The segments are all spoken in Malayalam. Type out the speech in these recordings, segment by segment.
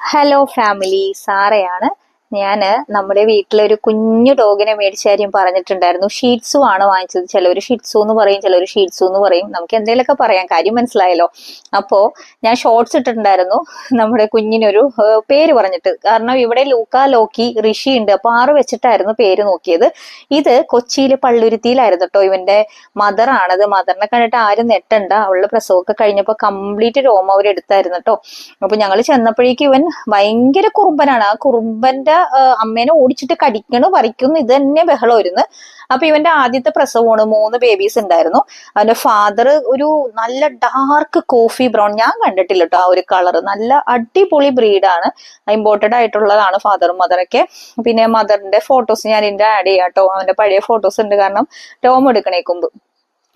Hello family സാറയാണ്. ഞാൻ നമ്മുടെ വീട്ടിലൊരു കുഞ്ഞു ഡോഗിനെ മേടിച്ച കാര്യം പറഞ്ഞിട്ടുണ്ടായിരുന്നു. ഷീറ്റ്സു ആണ് വാങ്ങിച്ചത്. ചിലവർ ഷീറ്റ്സു എന്ന് പറയും ചിലവർ ഷീറ്റ്സു എന്ന് പറയും. നമുക്ക് എന്തെങ്കിലുമൊക്കെ പറയാം. കാര്യം മനസ്സിലായല്ലോ. അപ്പോ ഞാൻ ഷോർട്സ് ഇട്ടിട്ടുണ്ടായിരുന്നു. നമ്മുടെ കുഞ്ഞിനൊരു പേര് പറഞ്ഞിട്ട്. കാരണം ഇവിടെ ലൂക്ക ലോക്കി ഋഷി ഉണ്ട്. അപ്പൊ ആറ് വെച്ചിട്ടായിരുന്നു പേര് നോക്കിയത്. ഇത് കൊച്ചിയിലെ പള്ളുരുത്തിയിലായിരുന്നു കേട്ടോ. ഇവന്റെ മദർ അത് മദറിനെ കണ്ടിട്ട് ആരും നെട്ടണ്ട അവളുടെ പ്രസവമൊക്കെ കഴിഞ്ഞപ്പോ കംപ്ലീറ്റ് രോമം അവരെടുത്തായിരുന്നു കേട്ടോ. അപ്പൊ ഞങ്ങൾ ചെന്നപ്പോഴേക്കും ഇവൻ ഭയങ്കര കുറുമ്പനാണ്. ആ കുറുമ്പന്റെ അമ്മേനെ ഓടിച്ചിട്ട് കടിക്കണു പറിക്കുന്നു. ഇത് തന്നെ ബഹളമായിരുന്നു അപ്പൊ ഇവന്റെ ആദ്യത്തെ പ്രസവമാണ്. മൂന്ന് ബേബീസ് ഉണ്ടായിരുന്നു. അവന്റെ ഫാദർ ഒരു നല്ല ഡാർക്ക് കോഫി ബ്രൗൺ ഞാൻ കണ്ടിട്ടില്ല കേട്ടോ ആ ഒരു കളർ നല്ല അടിപൊളി ബ്രീഡാണ് ഇമ്പോർട്ടഡ് ആയിട്ടുള്ളതാണ് ഫാദറും മദറൊക്കെ പിന്നെ മദറിന്റെ ഫോട്ടോസ് ഞാൻ ഇതിന്റെ ആഡ് ചെയ്യാം കേട്ടോ അവന്റെ പഴയ ഫോട്ടോസ് ഉണ്ട്. കാരണം രോമം എടുക്കണേക്കുമ്പ്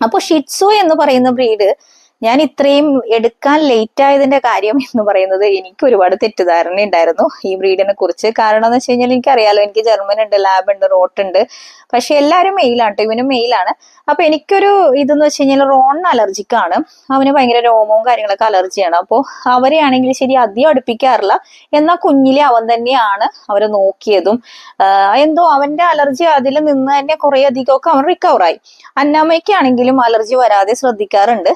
അപ്പൊ ഷിറ്റ്സു എന്ന് പറയുന്ന ബ്രീഡ് ഞാൻ ഇത്രയും എടുക്കാൻ ലേറ്റ് ആയതിന്റെ കാര്യം എന്ന് പറയുന്നത് എനിക്ക് ഒരുപാട് തെറ്റിദ്ധാരണ ഉണ്ടായിരുന്നു ഈ ബ്രീഡിനെ കുറിച്ച്. കാരണം എന്ന് വെച്ച് കഴിഞ്ഞാൽ എനിക്കറിയാലോ എനിക്ക് ജർമ്മൻ ഉണ്ട് ലാബ് ഉണ്ട് റോട്ട് ഉണ്ട്. പക്ഷെ എല്ലാവരും മെയിലാണ് ഇവനും മെയിലാണ് അപ്പൊ എനിക്കൊരു ഇതെന്ന് വെച്ച് കഴിഞ്ഞാൽ റോണിന് അലർജിക് ആണ്. അവന് ഭയങ്കര രോമവും കാര്യങ്ങളൊക്കെ അലർജിയാണ് അപ്പോൾ അവരെയാണെങ്കിൽ ശരി അധികം അടുപ്പിക്കാറില്ല. എന്നാൽ കുഞ്ഞിലെ അവൻ തന്നെയാണ് അവരെ നോക്കിയതും. എന്തോ അവന്റെ അലർജി അതിൽ നിന്ന് തന്നെ കുറെ അധികമൊക്കെ അവൻ റിക്കവറായി അന്നാമ്മയ്ക്കാണെങ്കിലും അലർജി വരാതെ ശ്രദ്ധിക്കാറുണ്ട്.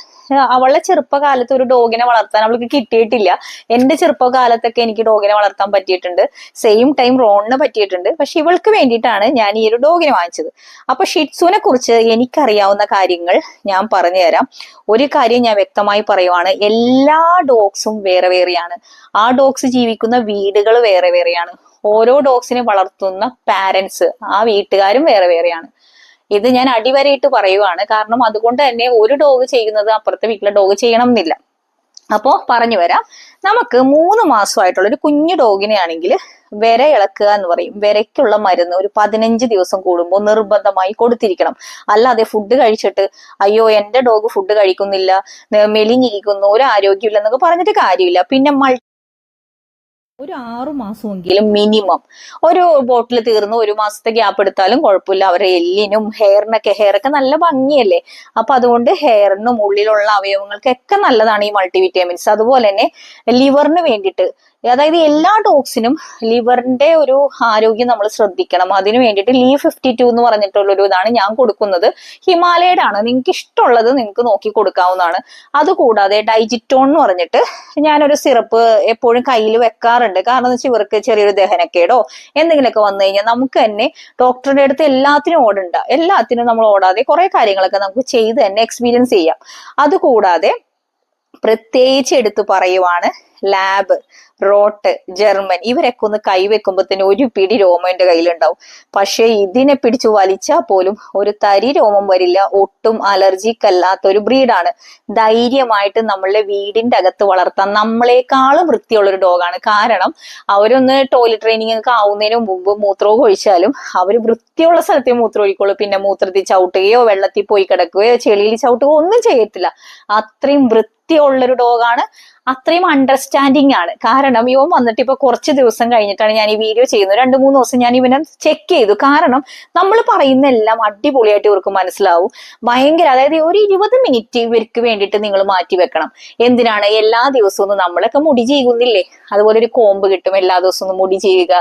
അവളുടെ ചെറുപ്പകാലത്ത് ഒരു ഡോഗിനെ വളർത്താൻ അവൾക്ക് കിട്ടിയിട്ടില്ല. എന്റെ ചെറുപ്പകാലത്തൊക്കെ എനിക്ക് ഡോഗിനെ വളർത്താൻ പറ്റിയിട്ടുണ്ട്. സെയിം ടൈം റോണിന് പറ്റിയിട്ടുണ്ട്. പക്ഷെ ഇവൾക്ക് വേണ്ടിയിട്ടാണ് ഞാൻ ഈ ഒരു ഡോഗിനെ വാങ്ങിച്ചത്. അപ്പൊ ഷിറ്റ്സുവിനെ കുറിച്ച് എനിക്കറിയാവുന്ന കാര്യങ്ങൾ ഞാൻ പറഞ്ഞു തരാം ഒരു കാര്യം ഞാൻ വ്യക്തമായി പറയുവാണ്. എല്ലാ ഡോഗ്സും വേറെ വേറെയാണ്. ആ ഡോഗ്സ് ജീവിക്കുന്ന വീടുകൾ വേറെ വേറെയാണ്. ഓരോ ഡോഗ്സിനെ വളർത്തുന്ന പാരന്റ്സ് ആ വീട്ടുകാരും വേറെ വേറെയാണ്. ഇത് ഞാൻ അടിവരയിട്ട് പറയുവാണ്. കാരണം അതുകൊണ്ട് തന്നെ ഒരു ഡോഗ് ചെയ്യുന്നത് അപ്പുറത്തെ വീട്ടിലെ ഡോഗ് ചെയ്യണം എന്നില്ല അപ്പോ പറഞ്ഞു വരാം. നമുക്ക് മൂന്ന് മാസമായിട്ടുള്ള ഒരു കുഞ്ഞു ഡോഗിനെ ആണെങ്കിൽ വിര ഇളക്കുക എന്ന് പറയും. വിരയ്ക്കുള്ള മരുന്ന് ഒരു പതിനഞ്ച് ദിവസം കൂടുമ്പോൾ നിർബന്ധമായി കൊടുത്തിരിക്കണം. അല്ലാതെ ഫുഡ് കഴിച്ചിട്ട് അയ്യോ എന്റെ ഡോഗ് ഫുഡ് കഴിക്കുന്നില്ല. മെലിഞ്ഞിരിക്കുന്നു ഒരു ആരോഗ്യമില്ല എന്നൊക്കെ പറഞ്ഞിട്ട് കാര്യമില്ല. പിന്നെ മൾ ഒരു ആറു മാസമെങ്കിലും മിനിമം ഒരു ബോട്ടിൽ തീർന്ന് ഒരു മാസത്തെ ഗ്യാപ്പ് എടുത്താലും കുഴപ്പമില്ല. അവരെ എല്ലിനും ഹെയറിനൊക്കെ ഹെയറൊക്കെ നല്ല ഭംഗിയല്ലേ? അപ്പൊ അതുകൊണ്ട് ഹെയറിനും ഉള്ളിലുള്ള അവയവങ്ങൾക്കൊക്കെ നല്ലതാണ് ഈ മൾട്ടിവിറ്റാമിൻസ് അതുപോലെ തന്നെ ലിവറിന് വേണ്ടിയിട്ട് അതായത് എല്ലാ ഡോഗ്സിനും ലിവറിന്റെ ഒരു ആരോഗ്യം നമ്മൾ ശ്രദ്ധിക്കണം. അതിനു വേണ്ടിയിട്ട് ലീ ഫിഫ്റ്റി ടു എന്ന് പറഞ്ഞിട്ടുള്ള ഒരു ഇതാണ് ഞാൻ കൊടുക്കുന്നത്. ഹിമാലയയുടെ ആണ് നിങ്ങൾക്ക് ഇഷ്ടമുള്ളത് നിങ്ങൾക്ക് നോക്കി കൊടുക്കാവുന്നതാണ്. അതുകൂടാതെ ഡൈജിറ്റോൺ എന്ന് പറഞ്ഞിട്ട് ഞാനൊരു സിറപ്പ് എപ്പോഴും കയ്യിൽ വെക്കാറുണ്ട്. കാരണം എന്ന് വെച്ചാൽ ഇവർക്ക് ചെറിയൊരു ദഹനക്കേടോ എന്തെങ്കിലുമൊക്കെ വന്നു കഴിഞ്ഞാൽ നമുക്ക് തന്നെ ഡോക്ടറുടെ അടുത്ത് എല്ലാത്തിനും ഓടണ്ട. എല്ലാത്തിനും നമ്മൾ ഓടാതെ കുറെ കാര്യങ്ങളൊക്കെ നമുക്ക് ചെയ്ത് തന്നെ എക്സ്പീരിയൻസ് ചെയ്യാം. അതുകൂടാതെ പ്രത്യേകിച്ച് എടുത്തു പറയുവാണ് ലാബ് റോട്ട് ജർമ്മൻ ഇവരൊക്കെ ഒന്ന് കൈവെക്കുമ്പോഴത്തേന് ഒരു പിടി രോമം കയ്യിലുണ്ടാവും. പക്ഷെ ഇതിനെ പിടിച്ചു വലിച്ചാൽ പോലും ഒരു തരി രോമം വരില്ല. ഒട്ടും അലർജിക്ക് അല്ലാത്ത ഒരു ബ്രീഡാണ്. ധൈര്യമായിട്ട് നമ്മളുടെ വീടിന്റെ അകത്ത് വളർത്താൻ നമ്മളെക്കാളും വൃത്തിയുള്ള ഒരു ഡോഗാണ്. കാരണം അവരൊന്ന് ടോയ്ലറ്റ് ട്രെയിനിങ് ഒക്കെ ആവുന്നതിന് മുമ്പ് മൂത്രവും ഒഴിച്ചാലും അവർ വൃത്തിയുള്ള സ്ഥലത്തേ മൂത്രം ഒഴിക്കുള്ളൂ പിന്നെ മൂത്രത്തിൽ ചവിട്ടുകയോ വെള്ളത്തിൽ പോയി കിടക്കുകയോ ചെളിയിൽ ചവിട്ടുകയോ ഒന്നും ചെയ്യത്തില്ല. അത്രയും വൃത്തിയുള്ളൊരു ഡോഗാണ്. അത്രയും അണ്ടർസ്റ്റാൻഡിങ് ആണ്. കാരണം ഇവൻ വന്നിട്ട് ഇപ്പൊ കുറച്ച് ദിവസം കഴിഞ്ഞിട്ടാണ് ഞാൻ ഈ വീഡിയോ ചെയ്യുന്നത്. രണ്ട് മൂന്ന് ദിവസം ഞാൻ ഇവനെ ചെക്ക് ചെയ്തു. കാരണം നമ്മൾ പറയുന്ന എല്ലാം അടിപൊളിയായിട്ട് ഇവർക്ക് മനസ്സിലാവും. ഭയങ്കര അതായത് ഒരു ഇരുപത് മിനിറ്റ് ഇവർക്ക് വേണ്ടിയിട്ട് നിങ്ങൾ മാറ്റി വെക്കണം. എന്തിനാണ്? എല്ലാ ദിവസവും നമ്മളൊക്കെ മുടി ചെയ്യുന്നില്ലേ? അതുപോലെ ഒരു കോമ്പ് കിട്ടും എല്ലാ ദിവസവും മുടി ചെയ്യുക.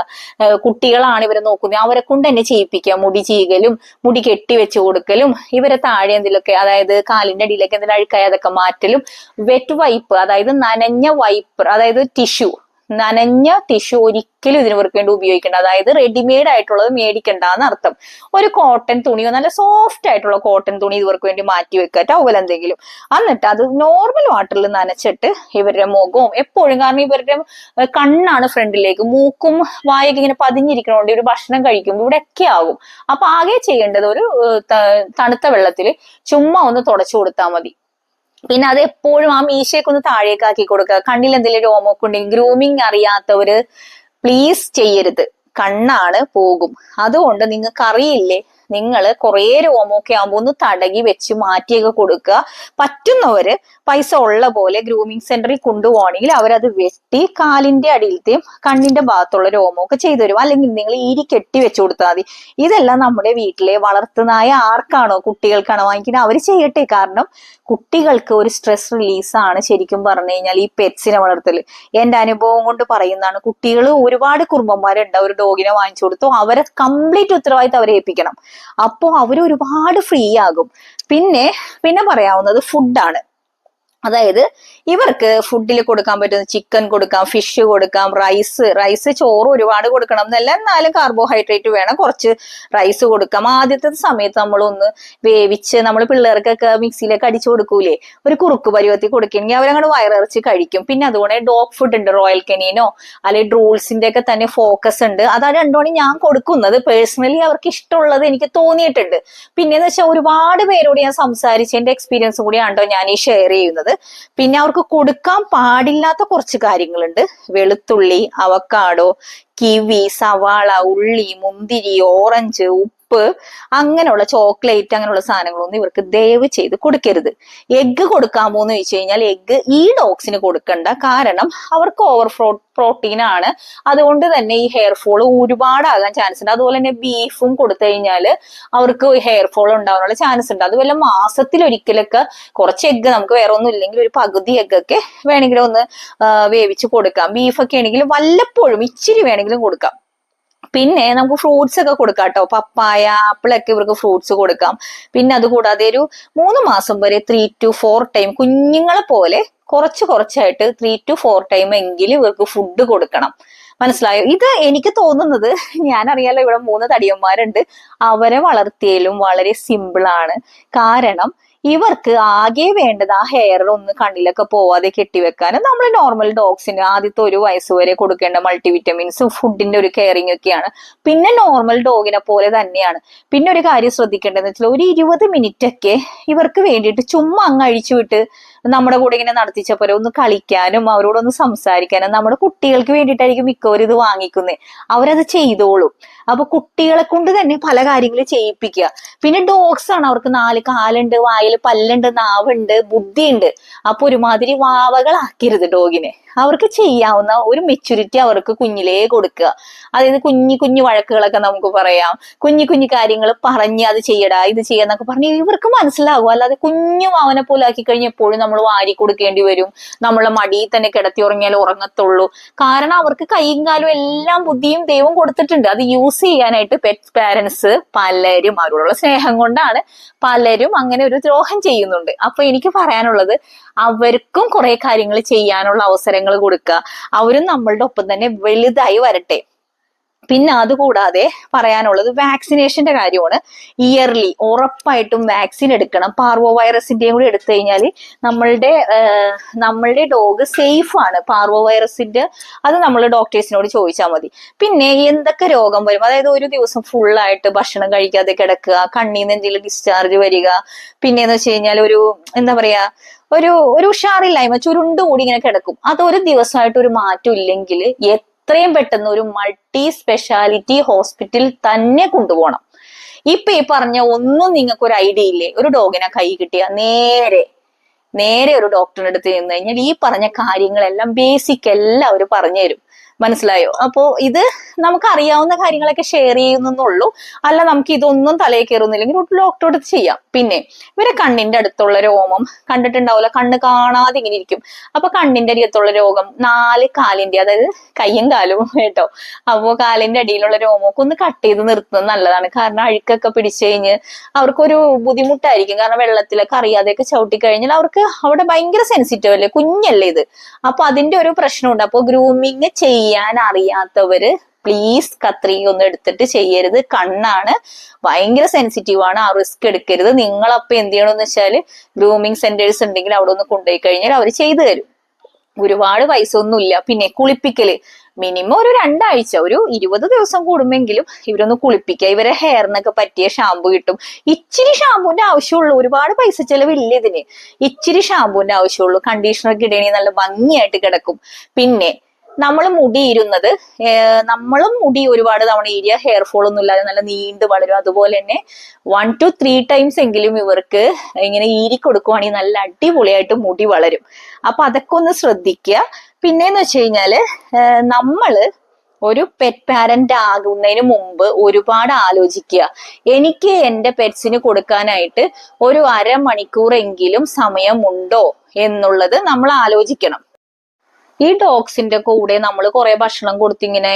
കുട്ടികളാണ് ഇവരെ നോക്കുന്നത്. അവരെ കൊണ്ട് തന്നെ ചെയ്യിപ്പിക്കുക. മുടി ചെയ്യലും മുടി കെട്ടി വെച്ച് കൊടുക്കലും ഇവരെ താഴെ എന്തെങ്കിലുമൊക്കെ അതായത് കാലിന്റെ അടിയിലൊക്കെ എന്തെങ്കിലും അഴുക്കായ അതൊക്കെ മാറ്റലും വെറ്റ് വൈപ്പ് അതായത് നനഞ്ഞ വൈപ്പ് അതായത് ടിഷ്യൂ നനഞ്ഞ ടിഷ്യൂ ഒരിക്കലും ഇതിന് വേണ്ടി ഉപയോഗിക്കേണ്ട. അതായത് റെഡിമെയ്ഡ് ആയിട്ടുള്ളത് മേടിക്കണ്ട അർത്ഥം. ഒരു കോട്ടൺ തുണിയോ നല്ല സോഫ്റ്റ് ആയിട്ടുള്ള കോട്ടൺ തുണി ഇവർക്ക് വേണ്ടി മാറ്റി വെക്കുക ടവൽ എന്തെങ്കിലും. എന്നിട്ട് അത് നോർമൽ വാട്ടറിൽ നനച്ചിട്ട് ഇവരുടെ മുഖവും എപ്പോഴും കാരണം ഇവരുടെ കണ്ണാണ് ഫ്രണ്ടിലേക്ക് മൂക്കും വായൊക്കെ ഇങ്ങനെ പതിഞ്ഞിരിക്കണോണ്ട് ഒരു ഭക്ഷണം കഴിക്കുമ്പോൾ ഇവിടെ ഒക്കെ ആകും. അപ്പൊ ആകെ ചെയ്യേണ്ടത് ഒരു തണുത്ത വെള്ളത്തിൽ ചുമ്മാ ഒന്ന് തുടച്ചു കൊടുത്താൽ മതി. പിന്നെ അത് എപ്പോഴും ആ മീശയൊക്കെ ഒന്ന് താഴേക്ക് ആക്കി കൊടുക്കുക. കണ്ണിൽ എന്തെങ്കിലും രോമൊക്കെ ഉണ്ടെങ്കിൽ ഗ്രൂമിങ് അറിയാത്തവര് പ്ലീസ് ചെയ്യരുത്. കണ്ണാണ് പോകും. അതുകൊണ്ട് നിങ്ങൾക്ക് അറിയില്ലേ നിങ്ങൾ കുറേ രോമൊക്കെ ആകുമ്പോൾ ഒന്ന് തടകി വെച്ച് മാറ്റിയൊക്കെ കൊടുക്കുക. പറ്റുന്നവര് പൈസ ഉള്ള പോലെ ഗ്രൂമിങ് സെന്ററിൽ കൊണ്ടുപോകണമെങ്കിൽ അവരത് വെട്ടി കാലിന്റെ അടിയിലത്തെയും കണ്ണിന്റെ ഭാഗത്തുള്ള രോമമൊക്കെ ചെയ്തു തരും. അല്ലെങ്കിൽ നിങ്ങൾ ഈരി കെട്ടി വെച്ചു കൊടുത്താൽ മതി. ഇതെല്ലാം നമ്മുടെ വീട്ടിലെ വളർത്തുനായ ആർക്കാണോ കുട്ടികൾക്കാണോ വാങ്ങിക്കുന്നത്? അവർ ചെയ്യട്ടെ. കാരണം കുട്ടികൾക്ക് ഒരു സ്ട്രെസ് റിലീസാണ് ശരിക്കും പറഞ്ഞു കഴിഞ്ഞാൽ ഈ പെറ്റ്സിനെ വളർത്തൽ എന്റെ അനുഭവം കൊണ്ട് പറയുന്നതാണ്. കുട്ടികൾ ഒരുപാട് കുടുംബന്മാരുണ്ട് ഒരു ഡോഗിനെ വാങ്ങിച്ചു കൊടുത്തു. അവരെ കംപ്ലീറ്റ് ഉത്തരവാദിത്തം അവരെ ഏൽപ്പിക്കണം. അപ്പോൾ അവർ ഒരുപാട് ഫ്രീ ആകും പിന്നെ പിന്നെ പറയാവുന്നത് ഫുഡാണ് അതായത് ഇവർക്ക് ഫുഡിൽ കൊടുക്കാൻ പറ്റുന്ന ചിക്കൻ കൊടുക്കാം ഫിഷ് കൊടുക്കാം റൈസ് റൈസ് ചോറ് ഒരുപാട് കൊടുക്കണം എന്നല്ല. എന്നാലും കാർബോഹൈഡ്രേറ്റ് വേണം. കുറച്ച് റൈസ് കൊടുക്കാം. ആദ്യത്തെ സമയത്ത് നമ്മളൊന്ന് വേവിച്ച് നമ്മൾ പിള്ളേർക്കൊക്കെ മിക്സിയിലേക്ക് അടിച്ചു കൊടുക്കൂലേ? ഒരു കുറുക്ക് പരുവത്തിൽ കൊടുക്കുകയാണെങ്കിൽ അവരങ്ങോട്ട് വയറിറച്ച് കഴിക്കും. പിന്നെ അതുകൊണ്ട് ഡോഗ് ഫുഡ് ഉണ്ട്. റോയൽ കനീനോ അല്ലെങ്കിൽ ഡ്രൂൾസിന്റെ ഒക്കെ തന്നെ ഫോക്കസ് ഉണ്ട്. അതാണ് രണ്ടോണി ഞാൻ കൊടുക്കുന്നത്. പേഴ്സണലി അവർക്ക് ഇഷ്ടമുള്ളത് എനിക്ക് തോന്നിയിട്ടുണ്ട്. പിന്നെന്ന് വെച്ചാൽ ഒരുപാട് പേരോട് ഞാൻ സംസാരിച്ചതിന്റെ എക്സ്പീരിയൻസ് കൂടിയാണ് ഞാൻ ഈ ഷെയർ ചെയ്യുന്നത്. പിന്നെ അവർക്ക് കൊടുക്കാൻ പാടില്ലാത്ത കുറച്ച് കാര്യങ്ങളുണ്ട്. വെളുത്തുള്ളി അവക്കാടോ കിവി സവാള ഉള്ളി മുന്തിരി ഓറഞ്ച് ഉപ്പ് അങ്ങനെയുള്ള ചോക്ലേറ്റ് അങ്ങനെയുള്ള സാധനങ്ങളൊന്നും ഇവർക്ക് ദയവ് ചെയ്ത് കൊടുക്കരുത്. എഗ്ഗ് കൊടുക്കാമോ എന്ന് ചോദിച്ചു കഴിഞ്ഞാൽ എഗ്ഗ് ഈ ഡോഗ്സിന് കൊടുക്കണ്ട. കാരണം അവർക്ക് ഓവർ പ്രോട്ടീൻ ആണ്. അതുകൊണ്ട് തന്നെ ഈ ഹെയർ ഫോൾ ഒരുപാടാകാൻ ചാൻസ് ഉണ്ട്. അതുപോലെ തന്നെ ബീഫും കൊടുത്തു കഴിഞ്ഞാൽ അവർക്ക് ഹെയർ ഫോൾ ഉണ്ടാവാനുള്ള ചാൻസ് ഉണ്ട്. അതുപോലെ മാസത്തിൽ ഒരിക്കലൊക്കെ കുറച്ച് എഗ്ഗ് നമുക്ക് വേറെ ഒന്നും ഇല്ലെങ്കിൽ ഒരു പകുതി എഗ്ഗൊക്കെ വേണമെങ്കിലും ഒന്ന് വേവിച്ച് കൊടുക്കാം. ബീഫൊക്കെ ആണെങ്കിലും വല്ലപ്പോഴും ഇച്ചിരി വേണമെങ്കിലും കൊടുക്കാം. പിന്നെ നമുക്ക് ഫ്രൂട്ട്സ് ഒക്കെ കൊടുക്കാം കേട്ടോ പപ്പായ ആപ്പിളൊക്കെ ഇവർക്ക് ഫ്രൂട്ട്സ് കൊടുക്കാം. പിന്നെ അതുകൂടാതെ ഒരു മൂന്ന് മാസം വരെ ത്രീ ടു ഫോർ ടൈം കുഞ്ഞുങ്ങളെ പോലെ കുറച്ച് കുറച്ചായിട്ട് ത്രീ ടു ഫോർ ടൈം എങ്കിലും ഇവർക്ക് ഫുഡ് കൊടുക്കണം. മനസ്സിലായോ? ഇത് എനിക്ക് തോന്നുന്നത് ഞാൻ അറിയാലോ ഇവിടെ മൂന്ന് തടിയന്മാരുണ്ട്. അവരെ വളർത്തിയാലും വളരെ സിമ്പിളാണ് കാരണം ഇവർക്ക് ആകെ വേണ്ടത് ആ ഹെയർ ഒന്ന് കണ്ണിലൊക്കെ പോവാതെ കെട്ടിവെക്കാനും നമ്മൾ നോർമൽ ഡോഗ്സിന് ആദ്യത്തെ ഒരു വയസ്സ് വരെ കൊടുക്കേണ്ട മൾട്ടിവിറ്റമിൻസും ഫുഡിന്റെ ഒരു കെയറിംഗ് ഒക്കെയാണ്. പിന്നെ നോർമൽ ഡോഗിനെ പോലെ തന്നെയാണ്. പിന്നെ ഒരു കാര്യം ശ്രദ്ധിക്കേണ്ടതെന്ന് വെച്ചാൽ ഒരു ഇരുപത് മിനിറ്റ് ഒക്കെ ഇവർക്ക് വേണ്ടിയിട്ട് ചുമ്മാ അങ്ങ് അഴിച്ചു വിട്ട് നമ്മുടെ കൂടെ ഇങ്ങനെ നടത്തിച്ച പോലെ ഒന്ന് കളിക്കാനും അവരോടൊന്ന് സംസാരിക്കാനും നമ്മുടെ കുട്ടികൾക്ക് വേണ്ടിയിട്ടായിരിക്കും മിക്കവരും ഇത് വാങ്ങിക്കുന്നത് അവരത് ചെയ്തോളും. അപ്പൊ കുട്ടികളെ കൊണ്ട് തന്നെ പല കാര്യങ്ങളും ചെയ്യിപ്പിക്കുക. പിന്നെ ഡോഗ്സ് ആണ് അവർക്ക് നാല് കാലുണ്ട് വായിൽ പല്ലുണ്ട് നാവുണ്ട് ബുദ്ധിയുണ്ട്. അപ്പൊ ഒരുമാതിരി വാവകളാക്കരുത് ഡോഗിനെ അവർക്ക് ചെയ്യാവുന്ന ഒരു മെച്യൂരിറ്റി അവർക്ക് കുഞ്ഞിലേ കൊടുക്കുക. അതായത് കുഞ്ഞു കുഞ്ഞു വഴക്കുകളൊക്കെ നമുക്ക് പറയാം. കുഞ്ഞു കുഞ്ഞു കാര്യങ്ങൾ പറഞ്ഞ് അത് ചെയ്യടാ ഇത് ചെയ്യാന്നൊക്കെ പറഞ്ഞ് ഇവർക്ക് മനസ്സിലാവും. അല്ലാതെ കുഞ്ഞു മാവനെ പോലെ ആക്കി കഴിഞ്ഞ് എപ്പോഴും നമ്മൾ വാരി കൊടുക്കേണ്ടി വരും. നമ്മളെ മടിയിൽ തന്നെ കിടത്തി ഉറങ്ങിയാൽ ഉറങ്ങത്തുള്ളൂ. കാരണം അവർക്ക് കൈയും കാലും എല്ലാം ബുദ്ധിയും ദൈവം കൊടുത്തിട്ടുണ്ട്. അത് യൂസ് ചെയ്യാനായിട്ട് പെറ്റ് പാരൻസ് പലരും അവരോടുള്ള സ്നേഹം കൊണ്ടാണ് പലരും അങ്ങനെ ഒരു ദ്രോഹം ചെയ്യുന്നുണ്ട്. അപ്പൊ എനിക്ക് പറയാനുള്ളത് അവർക്കും കുറെ കാര്യങ്ങൾ ചെയ്യാനുള്ള അവസരങ്ങൾ കൊടുക്കുക. അവരും നമ്മളുടെ ഒപ്പം തന്നെ വലുതായി വരട്ടെ. പിന്നെ അതുകൂടാതെ പറയാനുള്ളത് വാക്സിനേഷന്റെ കാര്യമാണ്. ഇയർലി ഉറപ്പായിട്ടും വാക്സിൻ എടുക്കണം. പാർവോ വൈറസിന്റെയും കൂടി എടുത്തു കഴിഞ്ഞാൽ നമ്മളുടെ നമ്മളുടെ ഡോഗ് സേഫ് ആണ്. പാർവോ വൈറസിന്റെ അത് നമ്മൾ ഡോക്ടേഴ്സിനോട് ചോദിച്ചാൽ മതി. പിന്നെ എന്തൊക്കെ രോഗം വരും? അതായത് ഒരു ദിവസം ഫുള്ളായിട്ട് ഭക്ഷണം കഴിക്കാതെ കിടക്കുക കണ്ണിൽ നിന്ന് എന്തെങ്കിലും ഡിസ്ചാർജ് വരിക പിന്നെന്ന് വെച്ച് കഴിഞ്ഞാൽ ഒരു എന്താ പറയാ ഒരു ഒരു ഉഷാറില്ലായ്മ ചുരുണ്ട് കൂടി ഇങ്ങനെ കിടക്കും. അത് ഒരു ദിവസമായിട്ട് ഒരു മാറ്റം ഇല്ലെങ്കിൽ എത്രയും പെട്ടെന്ന് ഒരു മൾട്ടി സ്പെഷ്യാലിറ്റി ഹോസ്പിറ്റൽ തന്നെ കൊണ്ടുപോകണം. ഇപ്പൊ ഈ പറഞ്ഞ ഒന്നും നിങ്ങൾക്ക് ഒരു ഐഡിയ ഇല്ലേ? ഒരു ഡോഗിനെ കൈ കിട്ടിയ നേരെ നേരെ ഒരു ഡോക്ടറിന്റെ അടുത്ത് ചെന്ന് കഴിഞ്ഞാൽ ഈ പറഞ്ഞ കാര്യങ്ങളെല്ലാം ബേസിക് എല്ലാം അവർ പറഞ്ഞു തരും മനസ്സിലായോ? അപ്പോ ഇത് നമുക്ക് അറിയാവുന്ന കാര്യങ്ങളൊക്കെ ഷെയർ ചെയ്യുന്നുള്ളൂ അല്ല നമുക്ക് ഇതൊന്നും തലയിൽ കയറുന്നില്ലെങ്കിൽ ഒരു അടുത്ത് ചെയ്യാം. പിന്നെ ഇവരെ കണ്ണിന്റെ അടുത്തുള്ള രോമം കണ്ടിട്ടുണ്ടാവില്ല കണ്ണ് കാണാതെ ഇങ്ങനെ ഇരിക്കും. അപ്പൊ കണ്ണിന്റെ അടിയത്തുള്ള രോഗം നാല് കാലിന്റെ അതായത് കയ്യും കാലും കേട്ടോ. അപ്പോ കാലിന്റെ അടിയിലുള്ള രോമമൊക്കെ ഒന്ന് കട്ട് ചെയ്ത് നിർത്തുന്നത് നല്ലതാണ്. കാരണം അഴുക്കൊക്കെ പിടിച്ചു കഴിഞ്ഞ് അവർക്കൊരു ബുദ്ധിമുട്ടായിരിക്കും. കാരണം വെള്ളത്തിലൊക്കെ അറിയാതെയൊക്കെ ചവിട്ടി കഴിഞ്ഞാൽ അവർക്ക് അവിടെ ഭയങ്കര സെൻസിറ്റീവ് അല്ലേ? കുഞ്ഞല്ലേ ഇത്. അപ്പൊ അതിന്റെ ഒരു പ്രശ്നമുണ്ട്. അപ്പൊ ഗ്രൂമിങ് ചെയ്യാൻ അറിയാത്തവര് പ്ലീസ് കത്രിക ഒന്നും എടുത്തിട്ട് ചെയ്യരുത്. കണ്ണാണ് ഭയങ്കര സെൻസിറ്റീവ് ആണ്. ആ റിസ്ക് എടുക്കരുത്. നിങ്ങൾ അപ്പൊ എന്ത് ചെയ്യണമെന്ന് വെച്ചാൽ ഗ്രൂമിങ് സെന്റേഴ്സ് ഉണ്ടെങ്കിൽ അവിടെ ഒന്ന് കൊണ്ടുപോയി കഴിഞ്ഞാൽ അവർ ചെയ്തു തരും. ഒരുപാട് പൈസ ഒന്നുമില്ല പിന്നെ കുളിപ്പിക്കൽ. മിനിമം ഒരു രണ്ടാഴ്ച ഒരു ഇരുപത് ദിവസം കൂടുമെങ്കിലും ഇവരൊന്ന് കുളിപ്പിക്കുക. ഇവരെ ഹെയറിനൊക്കെ പറ്റിയ ഷാമ്പു കിട്ടും. ഇച്ചിരി ഷാമ്പുവിന്റെ ആവശ്യമുള്ളൂ. ഒരുപാട് പൈസ ചെലവില്ല ഇതിന്. ഇച്ചിരി ഷാമ്പുവിന്റെ ആവശ്യമുള്ളൂ. കണ്ടീഷണർ ഒക്കെ ഇടണി നല്ല ഭംഗിയായിട്ട് കിടക്കും. പിന്നെ നമ്മൾ മുടി ഇരുന്നത് നമ്മളും മുടി ഒരുപാട് തവണ ഇരിയ ഹെയർ ഫോൾ ഒന്നും ഇല്ലാതെ നല്ല നീണ്ട് വളരും. അതുപോലെ തന്നെ വൺ ടു ത്രീ ടൈംസ് എങ്കിലും ഇവർക്ക് ഇങ്ങനെ ഈരി കൊടുക്കുവാണെങ്കിൽ നല്ല അടിപൊളിയായിട്ട് മുടി വളരും. അപ്പൊ അതൊക്കെ ഒന്ന് ശ്രദ്ധിക്കുക. പിന്നെന്ന് വെച്ച് കഴിഞ്ഞാൽ നമ്മൾ ഒരു പെറ്റ് പാരന്റ് ആകുന്നതിന് മുമ്പ് ഒരുപാട് ആലോചിക്കുക. എനിക്ക് എന്റെ പെറ്റ്സിന് കൊടുക്കാനായിട്ട് ഒരു അരമണിക്കൂറെങ്കിലും സമയമുണ്ടോ എന്നുള്ളത് നമ്മൾ ആലോചിക്കണം. ഈ ഡോഗ്സിന്റെ കൂടെ നമ്മൾ കുറെ ഭക്ഷണം കൊടുത്തിങ്ങനെ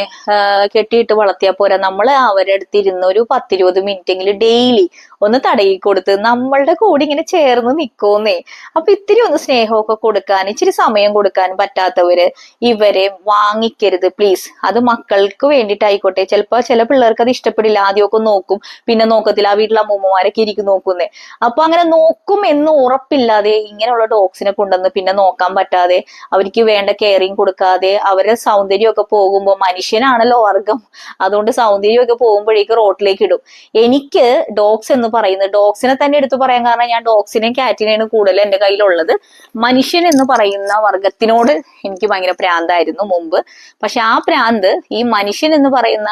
കെട്ടിയിട്ട് വളർത്തിയാൽ പോരാ. നമ്മൾ അവരുടെ അടുത്ത് ഒരു പത്തിരുപത് മിനിറ്റ് എങ്കിലും ഡെയിലി ഒന്ന് തടയി കൊടുത്ത് നമ്മളുടെ കൂടെ ഇങ്ങനെ ചേർന്ന് നിൽക്കുമെന്നേ അപ്പൊ ഇത്തിരി ഒന്ന് സ്നേഹമൊക്കെ കൊടുക്കാൻ ഇച്ചിരി സമയം കൊടുക്കാൻ പറ്റാത്തവര് ഇവരെ വാങ്ങിക്കരുത് പ്ലീസ് അത് മക്കൾക്ക് വേണ്ടിയിട്ടായിക്കോട്ടെ. ചിലപ്പോ ചില പിള്ളേർക്ക് അത് ഇഷ്ടപ്പെടില്ല. ആദ്യമൊക്കെ നോക്കും. പിന്നെ നോക്കത്തില്ല. ആ വീട്ടിലെ അമ്മൂമ്മമാരൊക്കെ ഇരിക്കും നോക്കുന്നേ. അപ്പൊ അങ്ങനെ നോക്കും എന്ന് ഉറപ്പില്ലാതെ ഇങ്ങനെയുള്ള ഡോഗ്സിനെ കൊണ്ടുവന്ന് പിന്നെ നോക്കാൻ പറ്റാതെ അവർക്ക് വേണ്ട കെയറിങ് കൊടുക്കാതെ അവരുടെ സൗന്ദര്യമൊക്കെ പോകുമ്പോൾ മനുഷ്യനാണല്ലോ വർഗം. അതുകൊണ്ട് സൗന്ദര്യമൊക്കെ പോകുമ്പോഴേക്ക് റോട്ടിലേക്ക് ഇടും. എനിക്ക് ഡോഗ്സ് എന്ന് പറയുന്നത്. ഡോഗ്സിനെ തന്നെ എടുത്തു പറയാൻ കാരണം ഞാൻ ഡോഗ്സിനെയും കാറ്റിനെയാണ് കൂടുതൽ എന്റെ കയ്യിലുള്ളത്. മനുഷ്യൻ എന്ന് പറയുന്ന വർഗത്തിനോട് എനിക്ക് ഭയങ്കര പ്രാന്തായിരുന്നു മുമ്പ്. പക്ഷെ ആ പ്രാന്ത് ഈ മനുഷ്യൻ എന്ന് പറയുന്ന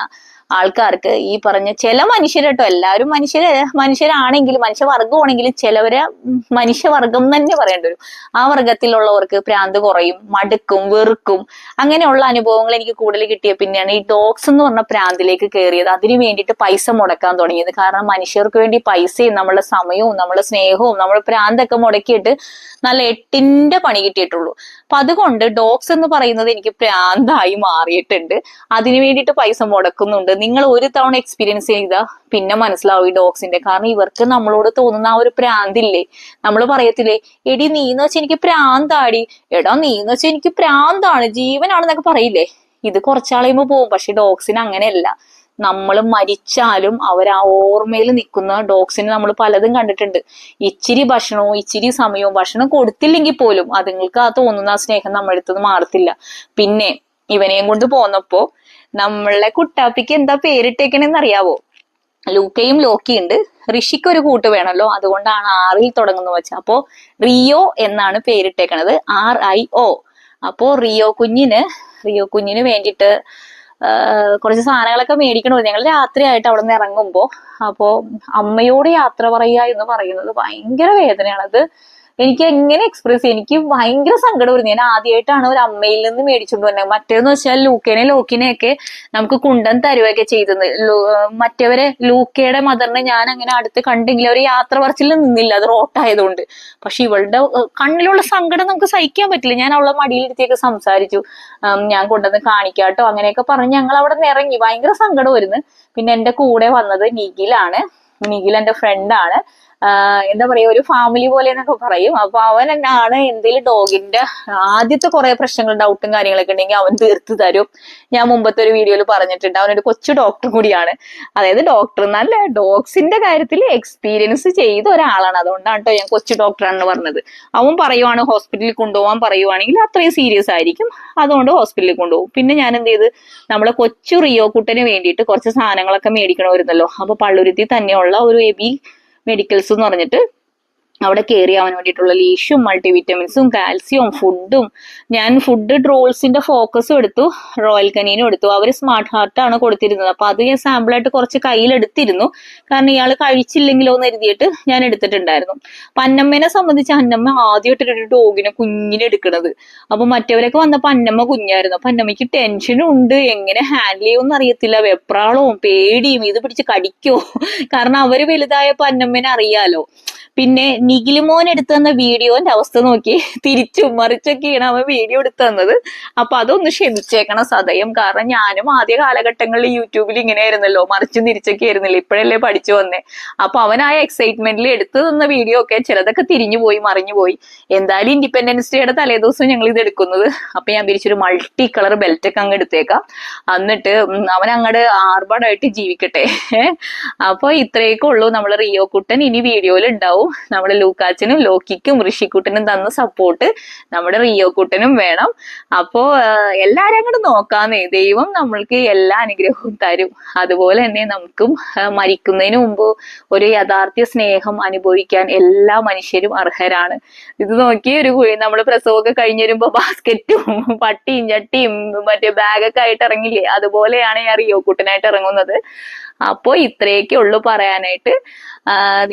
ആൾക്കാർക്ക് ഈ പറഞ്ഞ ചില മനുഷ്യരട്ടോ എല്ലാവരും മനുഷ്യര് മനുഷ്യരാണെങ്കിലും മനുഷ്യവർഗമാണെങ്കിലും ചിലവരെ മനുഷ്യവർഗം തന്നെ പറയേണ്ടി വരും. ആ വർഗത്തിലുള്ളവർക്ക് പ്രാന്ത് കുറയും മടുക്കും വെറുക്കും. അങ്ങനെയുള്ള അനുഭവങ്ങൾ എനിക്ക് കൂടുതൽ കിട്ടിയ പിന്നെയാണ് ഈ ഡോഗ്സ് എന്ന് പറഞ്ഞ പ്രാന്തിലേക്ക് കയറിയത് അതിനു വേണ്ടിയിട്ട് പൈസ മുടക്കാൻ തുടങ്ങിയത്. കാരണം മനുഷ്യർക്ക് വേണ്ടി പൈസയും നമ്മളെ സമയവും നമ്മളെ സ്നേഹവും നമ്മളെ പ്രാന്തൊക്കെ മുടക്കിയിട്ട് നല്ല എട്ടിന്റെ പണി കിട്ടിയിട്ടുള്ളൂ. അപ്പൊ അതുകൊണ്ട് ഡോഗ്സ് എന്ന് പറയുന്നത് എനിക്ക് പ്രാന്തായി മാറിയിട്ടുണ്ട്. അതിനു വേണ്ടിയിട്ട് പൈസ മുടക്കുന്നുണ്ട്. നിങ്ങൾ ഒരു തവണ എക്സ്പീരിയൻസ് ചെയ്താ പിന്നെ മനസ്സിലാവും ഈ ഡോഗ്സിന്റെ കാരണം ഇവർക്ക് നമ്മളോട് തോന്നുന്ന ആ ഒരു പ്രാന്തില്ലേ? നമ്മൾ പറയത്തില്ലേ എടി നീ എന്ന് വെച്ചാൽ എനിക്ക് പ്രാന്താടി. എടാ നീ എന്ന് വെച്ചാൽ എനിക്ക് പ്രാന്താണ്. ജീവനാണെന്നൊക്കെ പറയില്ലേ? ഇത് കുറച്ചാളയുമ്പോ പോകും പക്ഷെ ഡോഗ്സിന് അങ്ങനെയല്ല. നമ്മൾ മരിച്ചാലും അവർ ആ ഓർമ്മയിൽ നിൽക്കുന്ന ഡോഗ്സിനെ നമ്മൾ പലതും കണ്ടിട്ടുണ്ട്. ഇച്ചിരി ഭക്ഷണവും ഇച്ചിരി സമയവും ഭക്ഷണം കൊടുത്തില്ലെങ്കിൽ പോലും അതുങ്ങൾക്ക് ആ തോന്നുന്ന ആ സ്നേഹം നിന്ന് മാറത്തില്ല. പിന്നെ ഇവനെയും കൊണ്ട് പോന്നപ്പോ നമ്മളെ കുട്ടാപ്പിക്ക് എന്താ പേരിട്ടേക്കണെന്ന് അറിയാവോ ലൂക്കയും ലോക്കിയും ഉണ്ട് ഋഷിക്ക് ഒരു കൂട്ട് വേണമല്ലോ അതുകൊണ്ടാണ് ആറിൽ തുടങ്ങുന്നത് വെച്ചാൽ അപ്പോ റിയോ എന്നാണ് പേരിട്ടേക്കണത്. R I O. അപ്പോ റിയോ കുഞ്ഞിന് റിയോ കുഞ്ഞിന് വേണ്ടിയിട്ട് കുറച്ച് സാധനങ്ങളൊക്കെ മേടിക്കണമായിരുന്നു ഞങ്ങൾ രാത്രിയായിട്ട് അവിടെ നിന്ന് ഇറങ്ങുമ്പോൾ അപ്പോ അമ്മയോട് യാത്ര പറയുക എന്ന് പറയുന്നത് ഭയങ്കര വേദനയാണ് അത് എനിക്ക് എങ്ങനെ എക്സ്പ്രസ് ചെയ്യും? എനിക്ക് ഭയങ്കര സങ്കടം വരുന്നു. ഞാൻ ആദ്യമായിട്ടാണ് ഒരു അമ്മയിൽ നിന്ന് മേടിച്ചുകൊണ്ട് വന്നത് മറ്റേന്ന് വെച്ചാൽ ലൂക്കേനെ ലോക്കിനെയൊക്കെ നമുക്ക് കുണ്ടൻ തരുവൊക്കെ ചെയ്തത്. മറ്റവരെ ലൂക്കയുടെ മദറിനെ ഞാൻ അങ്ങനെ അടുത്ത് കണ്ടെങ്കിൽ അവർ യാത്ര പറച്ചിൽ നിന്നില്ല. അത് റോട്ടായതുകൊണ്ട് പക്ഷെ ഇവളുടെ കണ്ണിലുള്ള സങ്കടം നമുക്ക് സഹിക്കാൻ പറ്റില്ല. ഞാൻ അവളെ മടിയിലിരുത്തിയൊക്കെ സംസാരിച്ചു. ഞാൻ കൊണ്ടുവന്ന് കാണിക്കാട്ടോ അങ്ങനെയൊക്കെ പറഞ്ഞ് ഞങ്ങൾ അവിടെ നിന്ന് ഇറങ്ങി. ഭയങ്കര സങ്കടം വരുന്നു. പിന്നെ എന്റെ കൂടെ വന്നത് നിഖിലാണ്. നിഖിൽ എന്റെ ഫ്രണ്ടാണ് എന്താ പറയാ ഒരു ഫാമിലി പോലെ എന്നൊക്കെ പറയും. അപ്പൊ അവൻ എന്നാണ് എന്തെങ്കിലും ഡോഗിന്റെ ആദ്യത്തെ കുറെ പ്രശ്നങ്ങൾ ഡൗട്ടും കാര്യങ്ങളൊക്കെ ഉണ്ടെങ്കിൽ അവൻ തീർത്ത് തരും. ഞാൻ മുമ്പത്തെ ഒരു വീഡിയോയിൽ പറഞ്ഞിട്ടുണ്ട്. അവനൊരു കൊച്ചു ഡോക്ടർ കൂടിയാണ്. അതായത് ഡോക്ടർ എന്നല്ല ഡോഗ്സിന്റെ കാര്യത്തിൽ എക്സ്പീരിയൻസ് ചെയ്ത ഒരാളാണ്. അതുകൊണ്ടാണ് കേട്ടോ ഞാൻ കൊച്ചു ഡോക്ടറാണെന്ന് പറഞ്ഞത്. അവൻ പറയുവാണ് ഹോസ്പിറ്റലിൽ കൊണ്ടുപോകാൻ പറയുവാണെങ്കിൽ അത്രയും സീരിയസ് ആയിരിക്കും. അതുകൊണ്ട് ഹോസ്പിറ്റലിൽ കൊണ്ടുപോകും. പിന്നെ ഞാൻ എന്ത് ചെയ്ത് നമ്മളെ കൊച്ചു റിയോ കുട്ടന് വേണ്ടിയിട്ട് കുറച്ച് സാധനങ്ങളൊക്കെ മേടിക്കണമായിരുന്നല്ലോ. അപ്പൊ പള്ളുരുത്തി തന്നെയുള്ള ഒരു എബി മെഡിക്കൽസ് എന്ന് പറഞ്ഞിട്ട് അവിടെ കയറി ആവാൻ വേണ്ടിയിട്ടുള്ള ലീഷും മൾട്ടിവിറ്റമിൻസും കാൽസ്യവും ഫുഡും ഞാൻ ഫുഡ് ട്രോൾസിന്റെ ഫോക്കസും എടുത്തു. റോയൽ കനീനും എടുത്തു. അവർ സ്മാർട്ട് ഹാർട്ടാണ് കൊടുത്തിരുന്നത്. അപ്പൊ അത് ഞാൻ സാമ്പിളായിട്ട് കുറച്ച് കയ്യിലെടുത്തിരുന്നു കാരണം ഇയാൾ കഴിച്ചില്ലെങ്കിലോ എന്ന് എഴുതിയിട്ട് ഞാൻ എടുത്തിട്ടുണ്ടായിരുന്നു. അപ്പൊ അന്നമ്മേനെ സംബന്ധിച്ച് അന്നമ്മ ആദ്യമായിട്ട് ഒരു ഡോഗിനെ കുഞ്ഞിനെ എടുക്കണത്. അപ്പൊ മറ്റവരൊക്കെ വന്നപ്പോ അന്നമ്മ കുഞ്ഞായിരുന്നു. അപ്പൊ അന്നമ്മയ്ക്ക് ടെൻഷനും ഉണ്ട്. എങ്ങനെ ഹാൻഡിൽ ചെയ്യുമെന്ന് അറിയത്തില്ല. വെപ്രാളവും പേടിയും. ഇത് പിടിച്ച് കടിക്കോ? കാരണം അവർ വലുതായപ്പോ അന്നമ്മേനെ അറിയാലോ. പിന്നെ നിഖിലുമോൻ എടുത്തു തന്ന വീഡിയോന്റെ അവസ്ഥ നോക്കി തിരിച്ചും മറിച്ചൊക്കെയാണ് അവൻ വീഡിയോ എടുത്തു തന്നത്. അപ്പൊ അതൊന്ന് ക്ഷമിച്ചേക്കണം സദയം. കാരണം ഞാനും ആദ്യ കാലഘട്ടങ്ങളിൽ യൂട്യൂബിൽ ഇങ്ങനെ ആയിരുന്നല്ലോ മറിച്ചും തിരിച്ചൊക്കെ ആയിരുന്നില്ല? ഇപ്പോഴല്ലേ പഠിച്ചു വന്നേ. അപ്പൊ അവൻ ആ എക്സൈറ്റ്മെന്റിൽ എടുത്തു തന്ന വീഡിയോ ഒക്കെ ചിലതൊക്കെ തിരിഞ്ഞു പോയി മറിഞ്ഞു പോയി. എന്തായാലും ഇൻഡിപെൻഡൻസ് ഡേയുടെ തലേദിവസം ഞങ്ങൾ ഇത് എടുക്കുന്നത്. അപ്പൊ ഞാൻ പിരിച്ചൊരു മൾട്ടി കളർ ബെൽറ്റ് ഒക്കെ അങ്ങ് എടുത്തേക്കാം. എന്നിട്ട് അവൻ അങ്ങോട്ട് ആർബാടായിട്ട് ജീവിക്കട്ടെ. അപ്പൊ ഇത്രയൊക്കെ ഉള്ളൂ. നമ്മൾ റിയോ കുട്ടൻ ഇനി വീഡിയോയിൽ ഉണ്ടാവും. നമ്മൾ ലൂക്കാച്ചനും ലോക്കിക്കും ഋഷിക്കുട്ടനും തന്ന സപ്പോർട്ട് നമ്മുടെ റിയോ കുട്ടനും വേണം. അപ്പോ എല്ലാരും അങ്ങോട്ട് നോക്കാന്നേ. ദൈവം നമ്മൾക്ക് എല്ലാ അനുഗ്രഹവും തരും. അതുപോലെ തന്നെ നമുക്കും മരിക്കുന്നതിന് മുമ്പ് ഒരു യഥാർത്ഥ സ്നേഹം അനുഭവിക്കാൻ എല്ലാ മനുഷ്യരും അർഹരാണ്. ഇത് നോക്കി ഒരു നമ്മൾ പ്രസവമൊക്കെ കഴിഞ്ഞ് വരുമ്പോ ബാസ്ക്കറ്റും പട്ടിയും ചട്ടിയും മറ്റേ ബാഗൊക്കെ ആയിട്ട് ഇറങ്ങില്ലേ? അതുപോലെയാണ് ഞാൻ റിയോ കുട്ടനായിട്ട് ഇറങ്ങുന്നത്. അപ്പോ ഇത്രയൊക്കെ ഉള്ളു പറയാനായിട്ട്.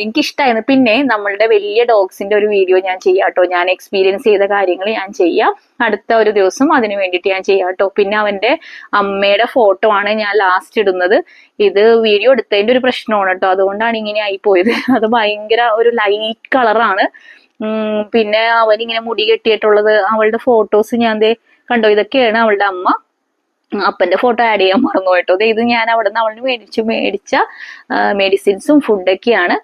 എനിക്ക് ഇഷ്ടമായിരുന്നു പിന്നെ നമ്മളുടെ വലിയ ഡോഗ്സിന്റെ ഒരു വീഡിയോ ഞാൻ ചെയ്യാം കേട്ടോ ഞാൻ എക്സ്പീരിയൻസ് ചെയ്ത കാര്യങ്ങൾ ഞാൻ ചെയ്യാം. അടുത്ത ഒരു ദിവസം അതിന് വേണ്ടിയിട്ട് ഞാൻ ചെയ്യാം കേട്ടോ പിന്നെ അവന്റെ അമ്മയുടെ ഫോട്ടോ ആണ് ഞാൻ ലാസ്റ്റ് ഇടുന്നത്. ഇത് വീഡിയോ എടുത്തതിന്റെ ഒരു പ്രശ്നമാണ് കേട്ടോ. അതുകൊണ്ടാണ് ഇങ്ങനെ ആയി പോയത്. അത് ഭയങ്കര ഒരു ലൈറ്റ് കളറാണ് പിന്നെ അവനിങ്ങനെ മുടി കെട്ടിയിട്ടുള്ളത് അവളുടെ ഫോട്ടോസ് ഞാൻ ദേ കണ്ടോ? ഇതൊക്കെയാണ് അവളുടെ അമ്മ. അപ്പന്റെ ഫോട്ടോ ആഡ് ചെയ്യാൻ മറന്നു കേട്ടോ. ഇത് ഞാൻ അവിടെ നിന്ന് അവളിന് മേടിച്ചു മേടിച്ച മെഡിസിൻസും ഫുഡൊക്കെയാണ്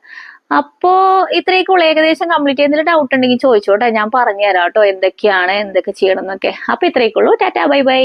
അപ്പോ ഇത്രയൊക്കെ ഉള്ളു. ഏകദേശം കംപ്ലീറ്റ് ചെയ്യുന്നതിൽ ഡൗട്ട് ഉണ്ടെങ്കിൽ ചോദിച്ചോട്ടെ. ഞാൻ പറഞ്ഞു തരാം കേട്ടോ എന്തൊക്കെയാണ് എന്തൊക്കെ ചെയ്യണം എന്നൊക്കെ അപ്പൊ ഇത്രയൊക്കെ ഉള്ളൂ. Tata bye bye.